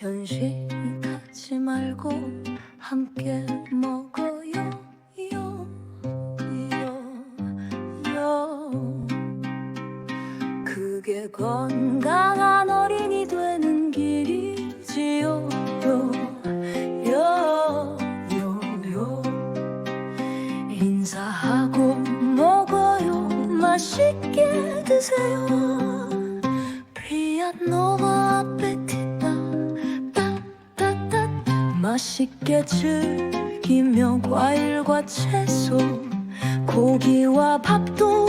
편식하지 말고 함께 먹어요 요, 요, 요. 그게 건강한 어린이 되는 길이지요 요, 요, 요, 요. 인사하고 먹어요 맛있게 드세요 맛있게 즐기며 과일과 채소 고기와 밥도